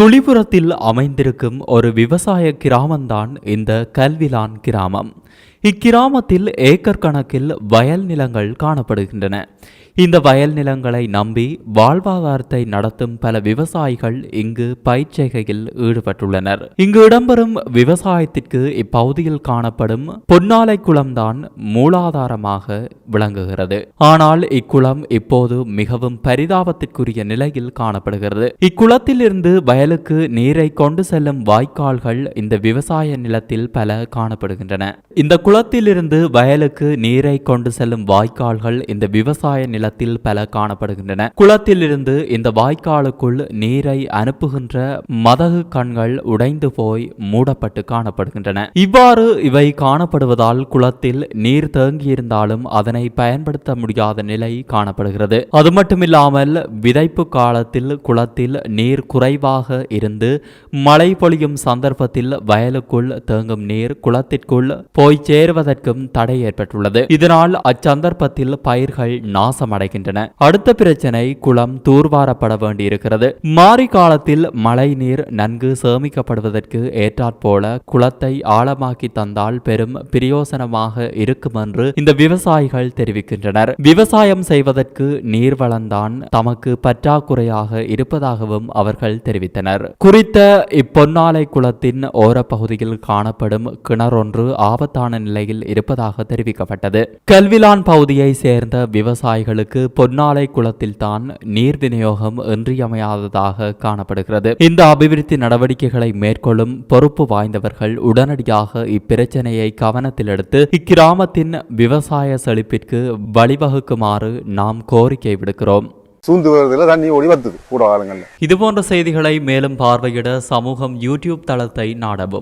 சுழிபுரத்தில் அமைந்திருக்கும் ஒரு விவசாய கிராமம்தான் இந்த கல்விலான் கிராமம். இக்கிராமத்தில் ஏக்கர் கணக்கில் வயல் நிலங்கள் காணப்படுகின்றன. இந்த வயல் நிலங்களை நம்பி வாழ்வாதாரத்தை நடத்தும் பல விவசாயிகள் இங்கு பயிர்ச்செய்கையில் ஈடுபட்டுள்ளனர். இங்கு இடம்பெறும் விவசாயத்திற்கு இப்பகுதியில் காணப்படும் பொன்னாலை குளம்தான் மூலாதாரமாக விளங்குகிறது. ஆனால் இக்குளம் இப்போது மிகவும் பரிதாபத்திற்குரிய நிலையில் காணப்படுகிறது. இக்குளத்தில் இருந்து வயலுக்கு நீரை கொண்டு செல்லும் வாய்க்கால்கள் இந்த விவசாய நிலத்தில் பல காணப்படுகின்றன. இந்த குளத்திலிருந்து வயலுக்கு நீரை கொண்டு செல்லும் வாய்க்கால்கள் இந்த விவசாய நிலத்தில் பல காணப்படுகின்றன. குளத்திலிருந்து இந்த வாய்க்காலுக்குள் நீரை அனுப்புகின்ற மதகு கண்கள் உடைந்து போய் மூடப்பட்டு காணப்படுகின்றன. இவ்வாறு இவை காணப்படுவதால் குளத்தில் நீர் தேங்கியிருந்தாலும் அதனை பயன்படுத்த முடியாத நிலை காணப்படுகிறது. அது மட்டுமில்லாமல் விதைப்பு காலத்தில் குளத்தில் நீர் குறைவாக இருந்து மழை பொழியும் சந்தர்ப்பத்தில் வயலுக்குள் தேங்கும் நீர் குளத்திற்குள் போய் சேருவதற்கும் தடை ஏற்பட்டுள்ளது. இதனால் அச்சந்தர்ப்பத்தில் பயிர்கள் நாசமடைகின்றன. அடுத்த பிரச்சனை குளம் தூர்வாரப்பட வேண்டியிருக்கிறது. மாரி காலத்தில் மழை நீர் நன்கு சேமிக்கப்படுவதற்கு ஏற்றாற்போல குளத்தை ஆழமாக்கி தந்தால் பெரும் பிரயோசனமாக இருக்கும் என்று இந்த விவசாயிகள் தெரிவிக்கின்றனர். விவசாயம் செய்வதற்கு நீர் வளம்தான் தமக்கு பற்றாக்குறையாக இருப்பதாகவும் அவர்கள் தெரிவித்தனர். குறித்த இப்பொன்னாலை குளத்தின் ஓரப்பகுதியில் காணப்படும் கிணறொன்று ஆபத்தான நிலையில் இருப்பதாக தெரிவிக்கப்பட்டது. கல்விலான் பகுதியை சேர்ந்த விவசாயிகளுக்கு பொன்னாலை குளத்தில் தான் நீர் விநியோகம் இன்றியமையாததாக காணப்படுகிறது. இந்த அபிவிருத்தி நடவடிக்கைகளை மேற்கொள்ளும் பொறுப்பு வாய்ந்தவர்கள் உடனடியாக இப்பிரச்சனையை கவனத்தில் எடுத்து இக்கிராமத்தின் விவசாய செழிப்பிற்கு வழிவகுக்குமாறு நாம் கோரிக்கை விடுக்கிறோம். தண்ணி ஓடி கூட காலங்கள்ல இதுபோன்ற செய்திகளை மேலும் பார்வையிட சமூகம் யூடியூப் தளத்தை நாடவும்.